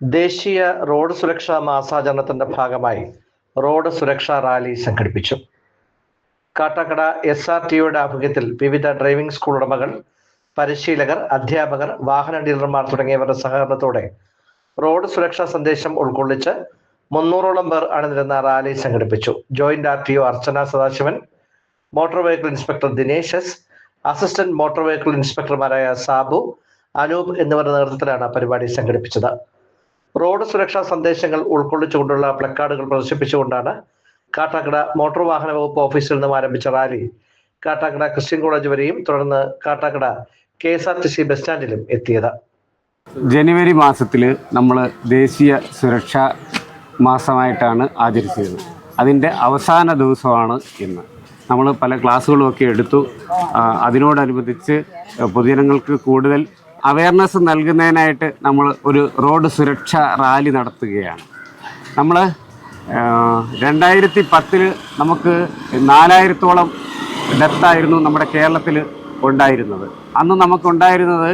ദേശീയ റോഡ് സുരക്ഷാ മാസാചരണത്തിന്റെ ഭാഗമായി റോഡ് സുരക്ഷാ റാലി സംഘടിപ്പിച്ചു. കാട്ടാക്കട എസ് ആർ ടിയുടെ ആഭിമുഖ്യത്തിൽ വിവിധ ഡ്രൈവിംഗ് സ്കൂൾ ഉടമകൾ പരിശീലകർ അധ്യാപകർ വാഹന ഡീലർമാർ തുടങ്ങിയവരുടെ സഹകരണത്തോടെ റോഡ് സുരക്ഷാ സന്ദേശം ഉൾക്കൊള്ളിച്ച് മുന്നൂറോളം പേർ അണിനിരുന്ന റാലി സംഘടിപ്പിച്ചു. Joint R T O Archana Sadasivan motor vehicle inspector Dinesh S assistant motor vehicle ഇൻസ്പെക്ടർമാരായ Sabu Anoop എന്നിവരുടെ നേതൃത്വത്തിലാണ് പരിപാടി സംഘടിപ്പിച്ചത്. റോഡ് സുരക്ഷാ സന്ദേശങ്ങൾ ഉൾക്കൊള്ളിച്ചുകൊണ്ടുള്ള പ്ലക്കാർഡുകൾ പ്രദർശിപ്പിച്ചുകൊണ്ടാണ് കാട്ടാക്കട മോട്ടോർ വാഹന വകുപ്പ് ഓഫീസിൽ നിന്നും ആരംഭിച്ച റാലി. കാട്ടാക്കട ക്രിസ്ത്യൻ കോളേജ് വരെയും തുടർന്ന് Kattakada K S R T C bus സ്റ്റാൻഡിലും എത്തിയത്. ജനുവരി മാസത്തിൽ നമ്മൾ ദേശീയ സുരക്ഷാ മാസമായിട്ടാണ് ആചരിച്ചത്. അതിന്റെ അവസാന ദിവസമാണ് ഇന്ന്. നമ്മൾ പല ക്ലാസ്സുകളുമൊക്കെ എടുത്തു അതിനോടനുബന്ധിച്ച് പൊതുജനങ്ങൾക്ക് കൂടുതൽ അവയർനെസ് നൽകുന്നതിനായിട്ട് നമ്മൾ ഒരു റോഡ് സുരക്ഷാ റാലി നടത്തുകയാണ്. നമ്മൾ രണ്ടായിരത്തി പത്തിൽ നമുക്ക് നാലായിരത്തോളം ഡെത്തായിരുന്നു നമ്മുടെ കേരളത്തിൽ ഉണ്ടായിരുന്നത്. അന്ന് നമുക്കുണ്ടായിരുന്നത്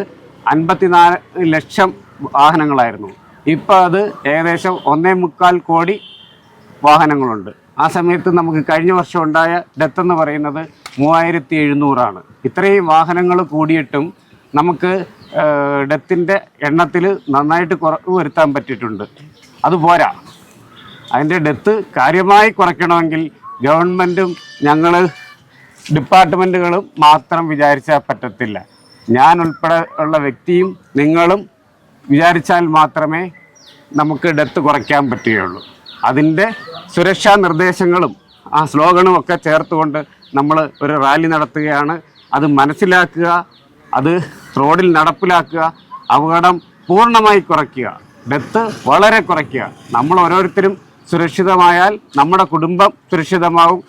അൻപത്തിനാല് ലക്ഷം വാഹനങ്ങളായിരുന്നു. ഇപ്പോൾ അത് ഏകദേശം ഒന്നേ മുക്കാൽ കോടി വാഹനങ്ങളുണ്ട്. ആ സമയത്ത് നമുക്ക് കഴിഞ്ഞ വർഷം ഉണ്ടായ ഡെത്ത് എന്ന് പറയുന്നത് മൂവായിരത്തി എഴുന്നൂറാണ്. ഇത്രയും വാഹനങ്ങൾ കൂടിയിട്ടും നമുക്ക് ഡെത്തിന്റെ എണ്ണത്തിൽ നന്നായിട്ട് കുറവ് വരുത്താൻ പറ്റിയിട്ടുണ്ട്. അത് പോരാ. അതിന്റെ ഡെത്ത് കാര്യമായി കുറയ്ക്കണമെങ്കിൽ ഗവൺമെന്റും ഞങ്ങൾ ഡിപ്പാർട്ട്മെന്റുകളും മാത്രം വിചാരിച്ചാൽ പറ്റത്തില്ല. ഞാൻ ഉൾപ്പെടെ ഉള്ള വ്യക്തിയും നിങ്ങളും വിചാരിച്ചാൽ മാത്രമേ നമുക്ക് ഡെത്ത് കുറയ്ക്കാൻ പറ്റുകയുള്ളൂ. അതിന്റെ സുരക്ഷാ നിർദ്ദേശങ്ങളും ആ സ്ലോഗനും ഒക്കെ ചേർത്തുകൊണ്ട് നമ്മൾ ഒരു റാലി നടത്തുകയാണ്. അത് മനസ്സിലാക്കുക അത് റോഡിൽ നടപ്പിലാക്കുക അപകടം പൂർണമായി കുറയ്ക്കുക ഡെത്ത് വളരെ കുറയ്ക്കുക. നമ്മൾ ഓരോരുത്തരും സുരക്ഷിതമായാൽ നമ്മുടെ കുടുംബം സുരക്ഷിതമാവും.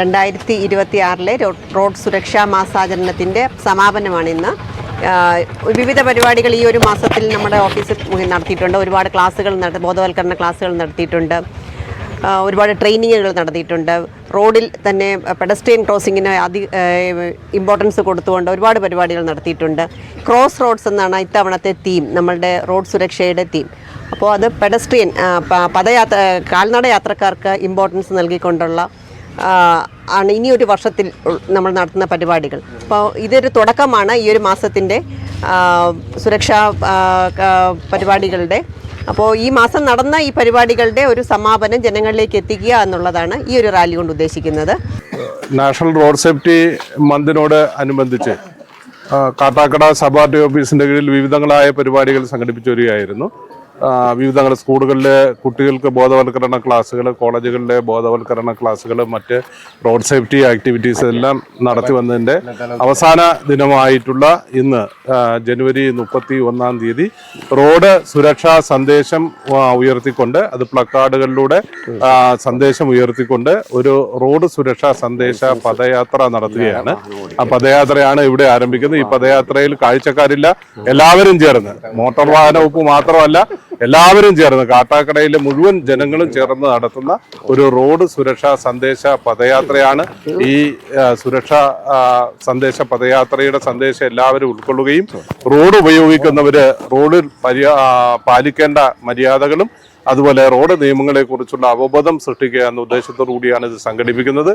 രണ്ടായിരത്തി ഇരുപത്തി ആറിലെ റോഡ് സുരക്ഷാ മാസാചരണത്തിന്റെ സമാപനമാണ് ഇന്ന്. വിവിധ പരിപാടികൾ ഈ ഒരു മാസത്തിൽ നമ്മുടെ ഓഫീസിൽ നടത്തിയിട്ടുണ്ട്. ഒരുപാട് ക്ലാസ്സുകൾ നടത്തി ബോധവൽക്കരണ ക്ലാസ്സുകൾ നടത്തിയിട്ടുണ്ട്. ഒരുപാട് ട്രെയിനിങ്ങുകൾ നടത്തിയിട്ടുണ്ട്. റോഡിൽ തന്നെ പെഡസ്ട്രിയൻ ക്രോസിങ്ങിന് അതി ഇമ്പോർട്ടൻസ് കൊടുത്തുകൊണ്ട് ഒരുപാട് പരിപാടികൾ നടത്തിയിട്ടുണ്ട്. ക്രോസ് റോഡ്സ് എന്നാണ് ഇത്തവണത്തെ തീം നമ്മളുടെ റോഡ് സുരക്ഷയുടെ തീം അപ്പോൾ അത് പെഡസ്ട്രിയൻ പദയാത്ര കാൽനട യാത്രക്കാർക്ക് ഇമ്പോർട്ടൻസ് നൽകിക്കൊണ്ടുള്ള ആണ് ഇനി ഒരു വർഷത്തിൽ നമ്മൾ നടത്തുന്ന പരിപാടികൾ. അപ്പോൾ ഇതൊരു തുടക്കമാണ് ഈ ഒരു മാസത്തിന്റെ സുരക്ഷാ പരിപാടികളുടെ അപ്പോൾ ഈ മാസം നടന്ന ഈ പരിപാടികളുടെ ഒരു സമാപനം ജനങ്ങളിലേക്ക് എത്തിക്കുക എന്നുള്ളതാണ് ഈ ഒരു റാലി കൊണ്ട് ഉദ്ദേശിക്കുന്നത്. നാഷണൽ റോഡ് സേഫ്റ്റി മന്തിനോട് അനുബന്ധിച്ച് കാട്ടാക്കട സബ് ആർ ടി ഓഫീസിന്റെ കീഴിൽ വിവിധങ്ങളായ പരിപാടികൾ സംഘടിപ്പിച്ചു വരികയായിരുന്നു. വിവിധങ്ങളെ സ്കൂളുകളിലെ കുട്ടികൾക്ക് ബോധവൽക്കരണ ക്ലാസ്സുകൾ കോളേജുകളിലെ ബോധവൽക്കരണ ക്ലാസ്സുകൾ മറ്റ് റോഡ് സേഫ്റ്റി ആക്ടിവിറ്റീസ് എല്ലാം നടത്തി വന്നതിന്റെ അവസാന ദിനമായിട്ടുള്ള ഇന്ന് ജനുവരി മുപ്പത്തി ഒന്നാം തീയതി റോഡ് സുരക്ഷാ സന്ദേശം ഉയർത്തിക്കൊണ്ട് അത് പ്ലക്കാർഡുകളിലൂടെ സന്ദേശം ഉയർത്തിക്കൊണ്ട് ഒരു റോഡ് സുരക്ഷാ സന്ദേശ പദയാത്ര നടത്തുകയാണ്. ആ പദയാത്രയാണ് ഇവിടെ ആരംഭിക്കുന്നത്. ഈ പദയാത്രയിൽ കാഴ്ചക്കാരില്ല എല്ലാവരും ചേർന്ന്. മോട്ടോർ വാഹന വകുപ്പ് മാത്രമല്ല എല്ലാവരും ചേർന്ന് കാട്ടാക്കടയിലെ മുഴുവൻ ജനങ്ങളും ചേർന്ന് നടത്തുന്ന ഒരു റോഡ് സുരക്ഷാ സന്ദേശ പദയാത്രയാണ് ഈ സുരക്ഷാ സന്ദേശ പദയാത്രയുടെ സന്ദേശം എല്ലാവരും ഉൾക്കൊള്ളുകയും റോഡ് ഉപയോഗിക്കുന്നവര് റോഡിൽ പാലിക്കേണ്ട മര്യാദകളും അതുപോലെ റോഡ് നിയമങ്ങളെക്കുറിച്ചുള്ള അവബോധം സൃഷ്ടിക്കുക എന്ന ഉദ്ദേശത്തോടു കൂടിയാണ് ഇത് സംഘടിപ്പിക്കുന്നത്.